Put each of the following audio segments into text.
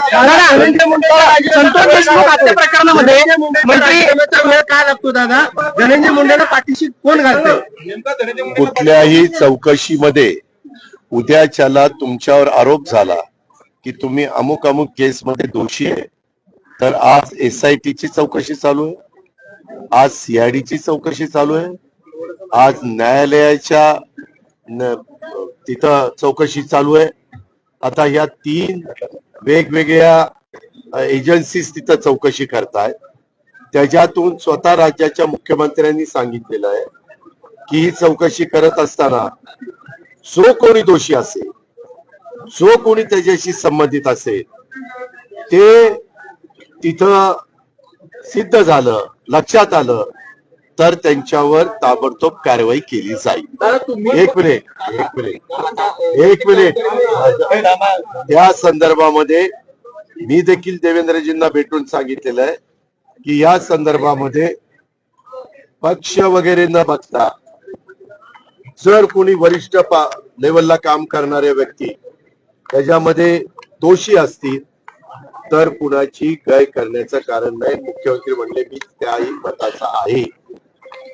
संतोष देशमुख हत्या प्रकरणामध्ये मंत्री काय लागतो दादा? धनंजय मुंडेला पाठीशी कोण घालतं? कुठल्याही चौकशीमध्ये उद्याच्याला तुमच्यावर आरोप झाला की तुम्ही अमुक अमुक केसमध्ये दोषी आहे. तर आज एस आय ची चौकशी चालू आहे. आज सीआयडी ची चौकशी चालू आहे. आज न्यायालयाच्या न- तिथं चौकशी चालू आहे. आता ह्या तीन वेगवेगळ्या एजन्सीज तिथं चौकशी करतायत त्याच्यातून स्वतः राज्याच्या मुख्यमंत्र्यांनी सांगितलेलं आहे की ही चौकशी करत असताना जो कोणी दोषी असेल जो कोणी त्याच्याशी संबंधित असेल ते तिथं सिद्ध झालं लक्षात आलं तर त्यांच्यावर ताबडतोब कारवाई केली जाईल. एक मिनिट एक मिनिट. एक मिनिट. त्या संदर्भामध्ये मी देखील देवेंद्रजींना भेटून सांगितलेलं आहे की या संदर्भामध्ये पक्ष वगैरे न बघता जर कोणी वरिष्ठ पा लेवलला काम करणारे व्यक्ती त्याच्यामध्ये दोषी असतील तर कुणाची गय करण्याचं कारण नाही. मुख्यमंत्री म्हणले मी त्याही मताचा आहे.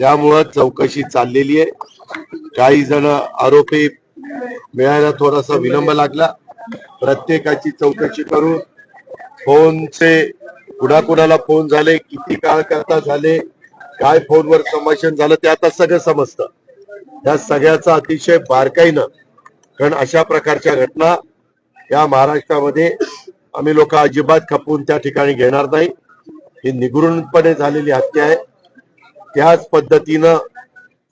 त्यामुळं चौकशी चाललेली आहे. काही जण आरोपी मिळायला थोडासा विलंब लागला. प्रत्येकाची चौकशी करून फोनचे कुणाकुणाला फोन झाले किती काळ करता झाले काय फोनवर संभाषण झालं ते आता सगळं समजतं. त्या सगळ्याचा अतिशय बारकाईनं कारण अशा प्रकारच्या घटना या महाराष्ट्रामध्ये आम्ही लोक अजिबात खपवून त्या ठिकाणी घेणार नाही. ही निगृणपणे झालेली हत्या आहे. त्याच पद्धतीनं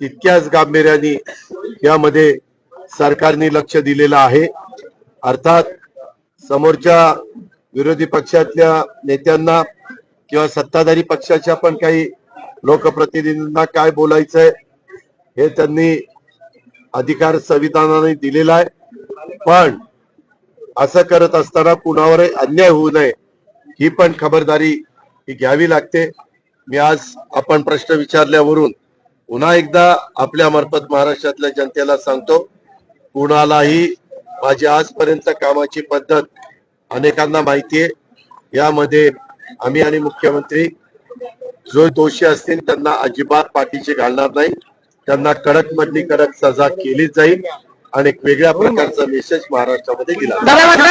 तितक्याच गांभीर्याने यामध्ये सरकारने लक्ष दिलेलं आहे. अर्थात समोरच्या विरोधी पक्षातल्या नेत्यांना किंवा सत्ताधारी पक्षाच्या पण काही लोकप्रतिनिधींना काय बोलायचंय हे त्यांनी अधिकार संविधानाने दिलेला आहे. पण असं करत असताना कुणावर अन्याय होऊ नये ही पण खबरदारी ही घ्यावी लागते. मी आज आपण प्रश्न विचारल्यावरून पुन्हा एकदा आपल्या मार्फत महाराष्ट्रातल्या जनतेला सांगतो कुणालाही माझी आजपर्यंत कामाची पद्धत अनेकांना माहिती आहे. यामध्ये आम्ही आणि मुख्यमंत्री जो दोषी असतील त्यांना अजिबात पाठीशी घालणार नाही. त्यांना कडक मधली कडक सजा केली जाईल आणि एक वेगळ्या प्रकारचा मेसेज महाराष्ट्रामध्ये दिला